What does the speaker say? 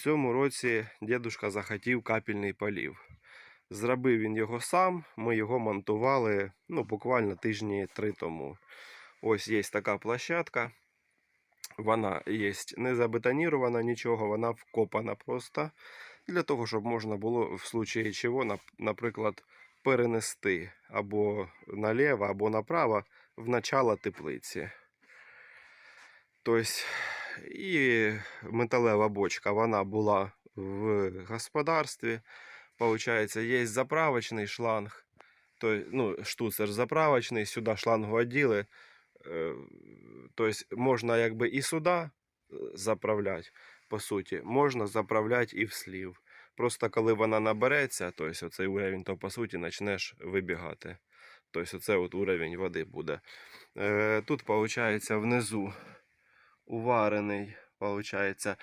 цьому році дідушка захотів капельний полів. Зробив він його сам, ми його монтували ну, буквально тижні три тому. Ось є така площадка. Вона є не забетонірована нічого, вона вкопана просто для того, щоб можна було в случаї чого, наприклад, перенести або наліво, або направо в начало теплиці. Тобто, і металева бочка, вона була в господарстві. Получається, є заправочний шланг, то, ну, штуцер заправочний, сюди шлангу оділи. Е, Тобто можна якби і сюди е, заправляти, по суті, можна заправляти і в слів. Просто коли вона набереться, тобто оцей уровень, то по суті почнеш вибігати. Тобто оце от уровень води буде. Е, Тут, виходить, внизу уварений, виходить, це